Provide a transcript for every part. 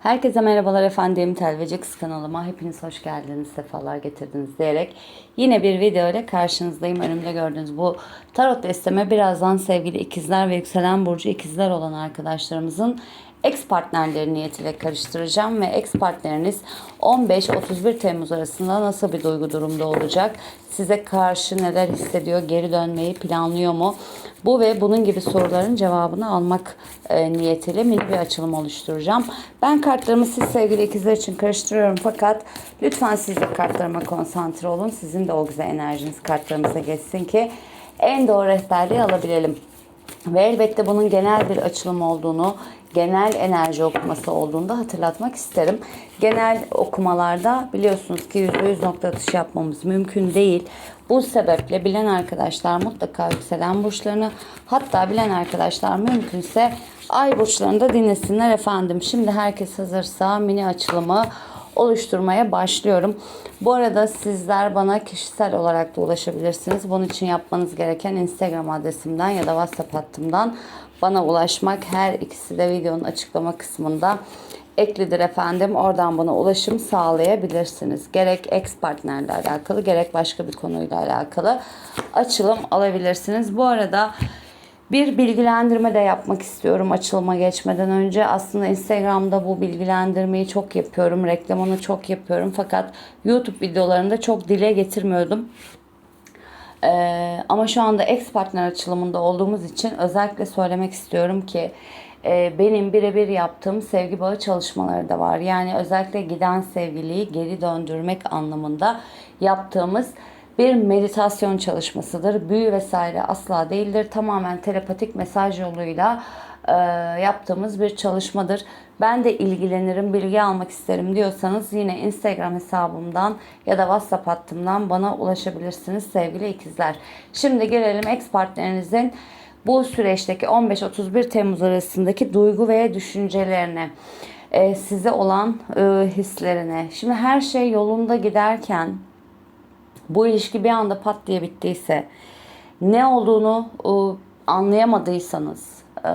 Herkese merhabalar efendim. Telvecix kanalıma hepiniz hoş geldiniz, sefalar getirdiniz diyerek yine bir video ile karşınızdayım. Önümde gördüğünüz bu tarot desteme birazdan sevgili ikizler ve yükselen burcu ikizler olan arkadaşlarımızın ex partnerleri niyetiyle karıştıracağım ve ex partneriniz 15-31 Temmuz arasında nasıl bir duygu durumda olacak? Size karşı neler hissediyor? Geri dönmeyi planlıyor mu? Bu ve bunun gibi soruların cevabını almak e, niyetiyle mini bir açılım oluşturacağım. Ben kartlarımı siz sevgili ikizler için karıştırıyorum fakat lütfen siz de kartlarıma konsantre olun. Sizin de o güzel enerjiniz kartlarımıza geçsin ki en doğru rehberliği alabilelim. Ve elbette bunun genel bir açılım olduğunu, genel enerji okuması olduğunu da hatırlatmak isterim. Genel okumalarda biliyorsunuz ki %100 nokta atışı yapmamız mümkün değil. Bu sebeple bilen arkadaşlar mutlaka yükselen burçlarını hatta bilen arkadaşlar mümkünse ay burçlarını da dinlesinler efendim. Şimdi herkes hazırsa mini açılımı oluşturmaya başlıyorum. Bu arada sizler bana kişisel olarak da ulaşabilirsiniz. Bunun için yapmanız gereken Instagram adresimden ya da WhatsApp hattımdan bana ulaşmak. Her ikisi de videonun açıklama kısmında eklidir efendim. Oradan bana ulaşım sağlayabilirsiniz. Gerek ex partnerle alakalı gerek başka bir konuyla alakalı açılım alabilirsiniz. Bu arada bir bilgilendirme de yapmak istiyorum açılıma geçmeden önce. Aslında Instagram'da bu bilgilendirmeyi çok yapıyorum. Reklamını çok yapıyorum. Fakat YouTube videolarında çok dile getirmiyordum. Ee, ama şu anda ex partner açılımında olduğumuz için özellikle söylemek istiyorum ki e, benim birebir yaptığım sevgi bağı çalışmaları da var. Yani özellikle giden sevgiliyi geri döndürmek anlamında yaptığımız bir meditasyon çalışmasıdır. Büyü vesaire asla değildir. Tamamen telepatik mesaj yoluyla e, yaptığımız bir çalışmadır. Ben de ilgilenirim, bilgi almak isterim diyorsanız yine Instagram hesabımdan ya da WhatsApp hattımdan bana ulaşabilirsiniz sevgili ikizler. Şimdi gelelim ex partnerinizin bu süreçteki 15-31 Temmuz arasındaki duygu ve düşüncelerine, e, size olan e, hislerine. Şimdi her şey yolunda giderken bu ilişki bir anda pat diye bittiyse, ne olduğunu e, anlayamadıysanız, e,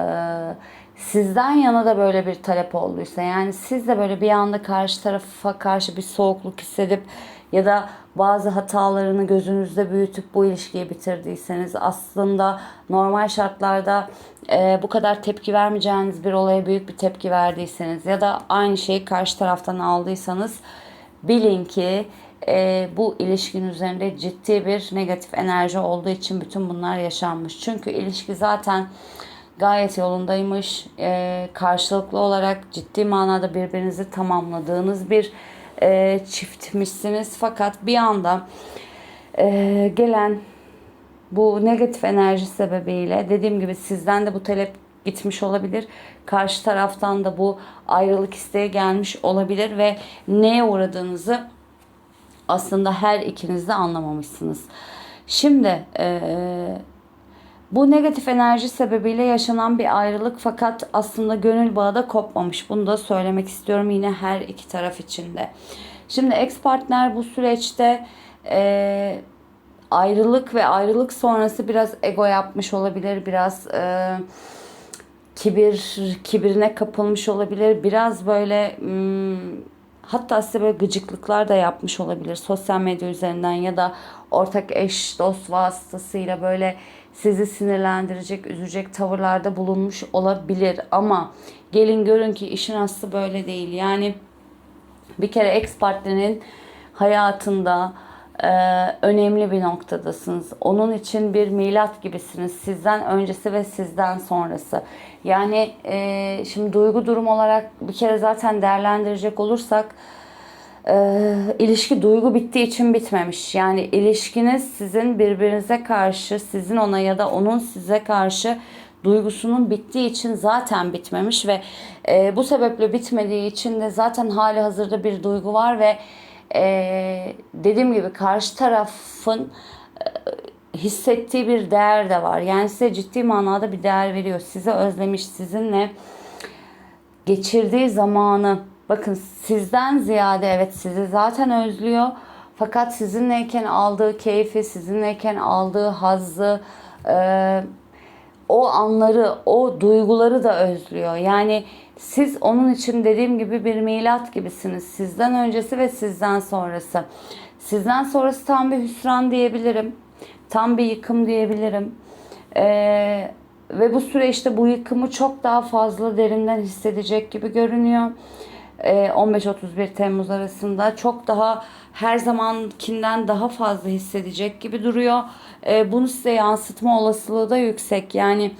sizden yana da böyle bir talep olduysa, yani siz de böyle bir anda karşı tarafa karşı bir soğukluk hissedip ya da bazı hatalarını gözünüzde büyütüp bu ilişkiyi bitirdiyseniz aslında normal şartlarda e, bu kadar tepki vermeyeceğiniz bir olaya büyük bir tepki verdiyseniz ya da aynı şeyi karşı taraftan aldıysanız bilin ki e, bu ilişkin üzerinde ciddi bir negatif enerji olduğu için bütün bunlar yaşanmış. Çünkü ilişki zaten gayet yolundaymış. E, karşılıklı olarak ciddi manada birbirinizi tamamladığınız bir e, çiftmişsiniz. Fakat bir anda e, gelen bu negatif enerji sebebiyle dediğim gibi sizden de bu talep gitmiş olabilir. Karşı taraftan da bu ayrılık isteği gelmiş olabilir ve neye uğradığınızı aslında her ikiniz de anlamamışsınız. Şimdi e, bu negatif enerji sebebiyle yaşanan bir ayrılık fakat aslında gönül bağı da kopmamış. Bunu da söylemek istiyorum yine her iki taraf için de. Şimdi ex partner bu süreçte e, ayrılık ve ayrılık sonrası biraz ego yapmış olabilir. Biraz e, kibir kibirine kapılmış olabilir. Biraz böyle hmm, hatta size böyle gıcıklıklar da yapmış olabilir. Sosyal medya üzerinden ya da ortak eş dost vasıtasıyla böyle sizi sinirlendirecek, üzecek tavırlarda bulunmuş olabilir. Ama gelin görün ki işin aslı böyle değil. Yani bir kere ex partnerin hayatında önemli bir noktadasınız. Onun için bir milat gibisiniz. Sizden öncesi ve sizden sonrası. Yani e, şimdi duygu durum olarak bir kere zaten değerlendirecek olursak e, ilişki duygu bittiği için bitmemiş. Yani ilişkiniz sizin birbirinize karşı, sizin ona ya da onun size karşı duygusunun bittiği için zaten bitmemiş ve e, bu sebeple bitmediği için de zaten hali hazırda bir duygu var ve e, dediğim gibi karşı tarafın e, hissettiği bir değer de var. Yani size ciddi manada bir değer veriyor. Size özlemiş, sizinle geçirdiği zamanı bakın sizden ziyade evet sizi zaten özlüyor. Fakat sizinleyken aldığı keyfi, sizinleyken aldığı hazzı, e, o anları, o duyguları da özlüyor. Yani Siz onun için dediğim gibi bir milat gibisiniz. Sizden öncesi ve sizden sonrası. Sizden sonrası tam bir hüsran diyebilirim. Tam bir yıkım diyebilirim. Ee, ve bu süreçte bu yıkımı çok daha fazla derinden hissedecek gibi görünüyor. Ee, 15-31 Temmuz arasında çok daha her zamankinden daha fazla hissedecek gibi duruyor. Ee, bunu size yansıtma olasılığı da yüksek. Yani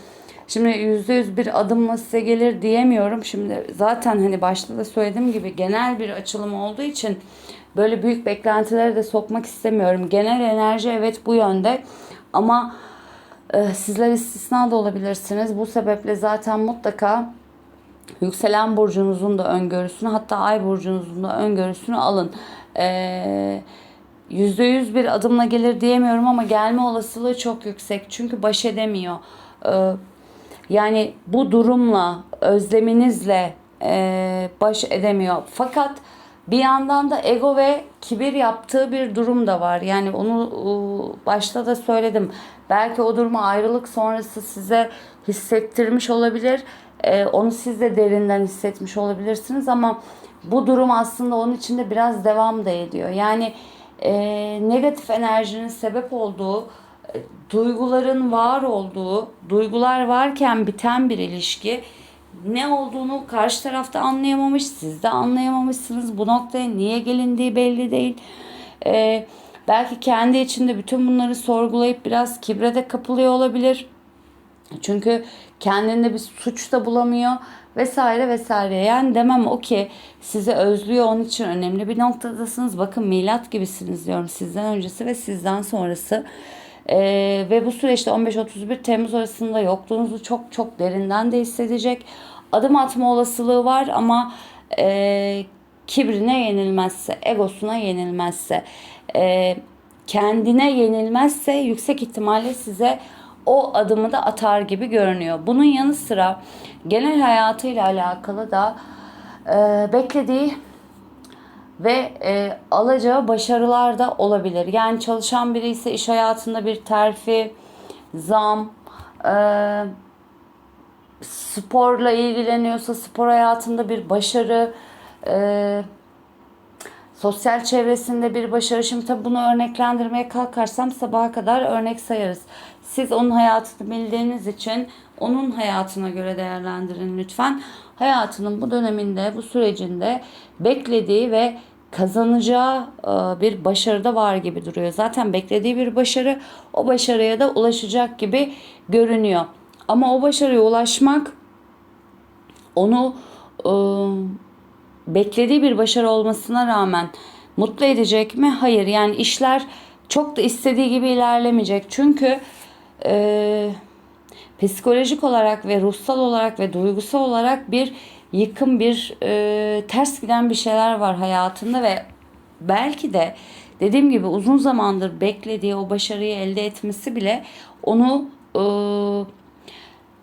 şimdi %100 bir adımla size gelir diyemiyorum. Şimdi zaten hani başta da söylediğim gibi genel bir açılım olduğu için böyle büyük beklentileri de sokmak istemiyorum. Genel enerji evet bu yönde ama e, sizler istisna da olabilirsiniz. Bu sebeple zaten mutlaka yükselen burcunuzun da öngörüsünü hatta ay burcunuzun da öngörüsünü alın. Ee, %100 bir adımla gelir diyemiyorum ama gelme olasılığı çok yüksek. Çünkü baş edemiyor. Ee, yani bu durumla, özleminizle e, baş edemiyor. Fakat bir yandan da ego ve kibir yaptığı bir durum da var. Yani onu e, başta da söyledim. Belki o durumu ayrılık sonrası size hissettirmiş olabilir. E, onu siz de derinden hissetmiş olabilirsiniz ama bu durum aslında onun içinde biraz devam da ediyor. Yani e, negatif enerjinin sebep olduğu, duyguların var olduğu, duygular varken biten bir ilişki ne olduğunu karşı tarafta anlayamamış, siz de anlayamamışsınız. Bu noktaya niye gelindiği belli değil. Ee, belki kendi içinde bütün bunları sorgulayıp biraz kibre de kapılıyor olabilir. Çünkü kendinde bir suç da bulamıyor vesaire vesaire. Yani demem o ki sizi özlüyor onun için önemli bir noktadasınız. Bakın milat gibisiniz diyorum sizden öncesi ve sizden sonrası. Ee, ve bu süreçte 15-31 Temmuz arasında yokluğunuzu çok çok derinden de hissedecek. Adım atma olasılığı var ama e, kibrine yenilmezse, egosuna yenilmezse, e, kendine yenilmezse yüksek ihtimalle size o adımı da atar gibi görünüyor. Bunun yanı sıra genel hayatıyla alakalı da e, beklediği ve e, alacağı başarılar da olabilir. Yani çalışan biri ise iş hayatında bir terfi, zam, e, sporla ilgileniyorsa spor hayatında bir başarı, e, sosyal çevresinde bir başarı. Şimdi tabii bunu örneklendirmeye kalkarsam sabaha kadar örnek sayarız. Siz onun hayatını bildiğiniz için onun hayatına göre değerlendirin lütfen. Hayatının bu döneminde, bu sürecinde beklediği ve kazanacağı e, bir başarı da var gibi duruyor. Zaten beklediği bir başarı o başarıya da ulaşacak gibi görünüyor. Ama o başarıya ulaşmak onu e, beklediği bir başarı olmasına rağmen mutlu edecek mi? Hayır. Yani işler çok da istediği gibi ilerlemeyecek. Çünkü e, psikolojik olarak ve ruhsal olarak ve duygusal olarak bir yıkım, bir e, ters giden bir şeyler var hayatında ve belki de dediğim gibi uzun zamandır beklediği o başarıyı elde etmesi bile onu e,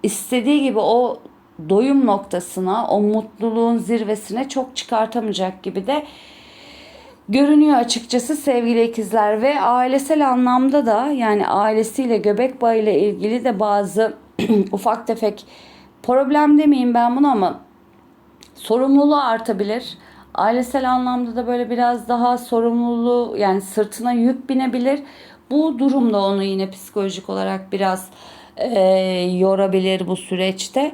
istediği gibi o doyum noktasına, o mutluluğun zirvesine çok çıkartamayacak gibi de görünüyor açıkçası sevgili ikizler ve ailesel anlamda da yani ailesiyle göbek bağıyla ilgili de bazı ufak tefek problem demeyeyim ben bunu ama sorumluluğu artabilir. Ailesel anlamda da böyle biraz daha sorumluluğu yani sırtına yük binebilir. Bu durumda onu yine psikolojik olarak biraz e, yorabilir bu süreçte.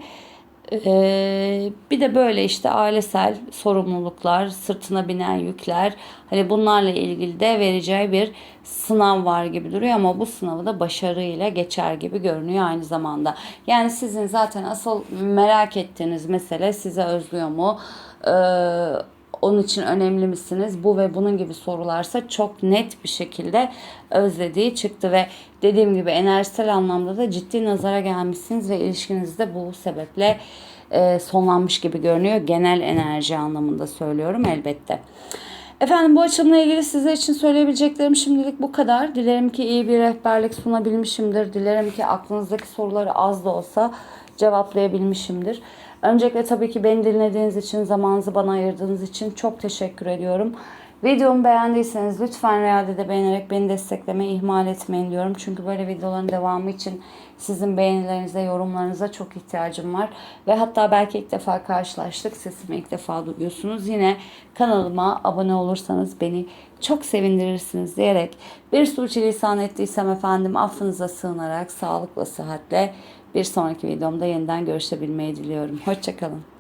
Ee, bir de böyle işte ailesel sorumluluklar, sırtına binen yükler, hani bunlarla ilgili de vereceği bir sınav var gibi duruyor ama bu sınavı da başarıyla geçer gibi görünüyor aynı zamanda. Yani sizin zaten asıl merak ettiğiniz mesele size özlüyor mu? Ee, onun için önemli misiniz? Bu ve bunun gibi sorularsa çok net bir şekilde özlediği çıktı ve dediğim gibi enerjisel anlamda da ciddi nazara gelmişsiniz ve ilişkinizde bu sebeple e, sonlanmış gibi görünüyor. Genel enerji anlamında söylüyorum elbette. Efendim bu açılımla ilgili sizler için söyleyebileceklerim şimdilik bu kadar. Dilerim ki iyi bir rehberlik sunabilmişimdir. Dilerim ki aklınızdaki soruları az da olsa cevaplayabilmişimdir. Öncelikle tabii ki beni dinlediğiniz için, zamanınızı bana ayırdığınız için çok teşekkür ediyorum. Videomu beğendiyseniz lütfen Real'de de beğenerek beni desteklemeyi ihmal etmeyin diyorum. Çünkü böyle videoların devamı için sizin beğenilerinize, yorumlarınıza çok ihtiyacım var. Ve hatta belki ilk defa karşılaştık. Sesimi ilk defa duyuyorsunuz. Yine kanalıma abone olursanız beni çok sevindirirsiniz diyerek bir suçilisan ettiysem efendim affınıza sığınarak sağlıkla sıhhatle bir sonraki videomda yeniden görüşebilmeyi diliyorum. Hoşçakalın.